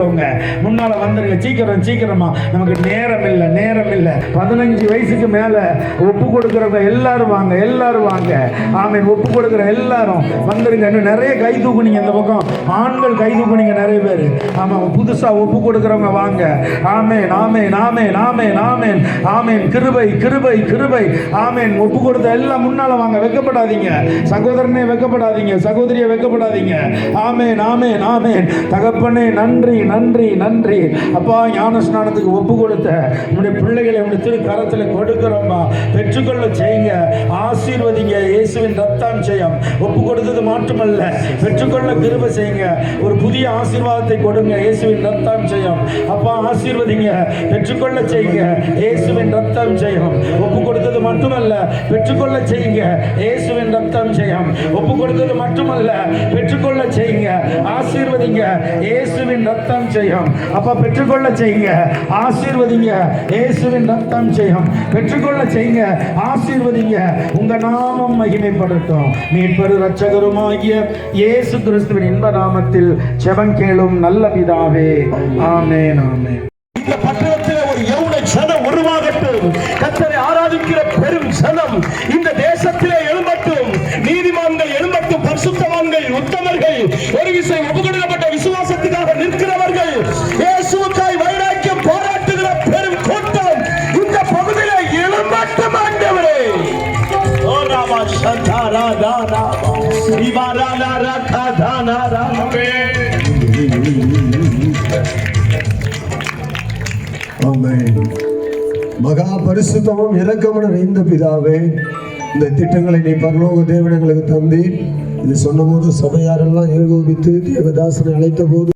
உங்க முன்னால வந்துருங்க. சீக்கிரம் சீக்கிரமா. நமக்கு நேரம் இல்லை நேரம் இல்லை பதினஞ்சு வயசுக்கு மேல ஒப்பு கொடுக்குறவங்க எல்லாரும் வாங்க எல்லாரும் வாங்க. ஆமீன். ஒப்பு கொடுக்குற எல்லாரும் வந்துருங்க. இன்னும் நிறைய கை தூக்குனீங்க இந்த பக்கம். ஆண்கள் கை தூக்குனீங்க நிறைய பேர். ஆமா புதுசா ஒப்பு கொடுக்குறவங்க வாங்க. ஆமேன் ஆமேன் ஆமேன் ஆமேன் ஆமேன். ஆமேன். கிருபை கிருபை கிருபை. ஆமேன். ஒப்பு கொடுத்த எல்லாம் முன்னால வாங்க. வெக்கப்படாதீங்க. சகோதரனே வெக்கப்படாதீங்க. சகோதரியை வெக்கப்படாதீங்க. ஆமேன் ஆமேன் ஆமேன். தகப்பனே நன்றி நன்றி நன்றி. அப்பா ஞான ஸ்நானத்துக்கு ஒப்பு கொடுத்த நம்முடைய பிள்ளைகளை நம்முடைய திரு கரத்தில் கொடுக்கிறோம்மா. பெற்றுக்கொள்ள செய்யுங்க. ஆசீர்வதிங்க. இயேசுவின் ரத்தாஞ்சயம் ஒப்பு கொடுத்தது மட்டுமல்ல பெற்றுக்கொள்ள கிருப செய்யுங்க. ஒரு புதிய ஆசீர்வாதத்தை கொடுங்க. இயேசுவின் ரத்தாஞ்சயம் அப்பா ஆசீர்வதிங்க. பெற்றுக்கொள்ள செய்யுங்க. இயேசுவின் ரத்தம் ஜெயம். ஒப்பு கொடுத்தது மட்டுமல்ல பெற்றுக்கொள்ள செய்யுங்க. இயேசுவின் ரத்தம் ஜெயம். ஒப்பு கொடுத்தது மட்டுமல்ல பெற்றுக்கொள்ள செய்யுங்க. ஆசீர்வதிங்க. இயேசுவின் ரத்தம் ஜெயம். அப்பா பெற்றுக்கொள்ள செய்யுங்க. ஆசீர்வதிங்க. இயேசுவின் ரத்தம் ஜெயம். பெற்றுக்கொள்ள செய்யுங்க. ஆசீர்வதிங்க. உங்க நாமம் மகிமைப்படுத்தும். மீட்பரு ரட்சகருமாகிய இயேசு கிறிஸ்துவின் இன்ப நாமத்தில் செவன் கேளும் நல்ல பிதாவே. ஆமென் ஆமென். இந்த பட்டணத்தில் ஒரு யவுன ஜனம் உருவாகட்டும். கத்தரை ஆராதிக்கிற பெரும் ஜனம் இந்த தேசத்திலே எழும்பட்டும். நீதிமான்கள் எழும்பட்டும். பரிசுத்தவான்கள் உத்தமர்கள். ஒரு விசை ஒப்புக்கொடுக்கப்பட்ட ஓ ராமா சந்தாரா தானா இவாராலா ரகா தானா ராமே ஆமென் மகா பரிசுத்தமும் இரக்கமும் நிறைந்த பிதாவே இந்த திட்டங்களை நீ பரலோக தேவனங்களுக்கு தந்தி இது சொன்னபோது சபையாரெல்லாம் ஏகோபித்து தேவதாசனை அழைத்த போது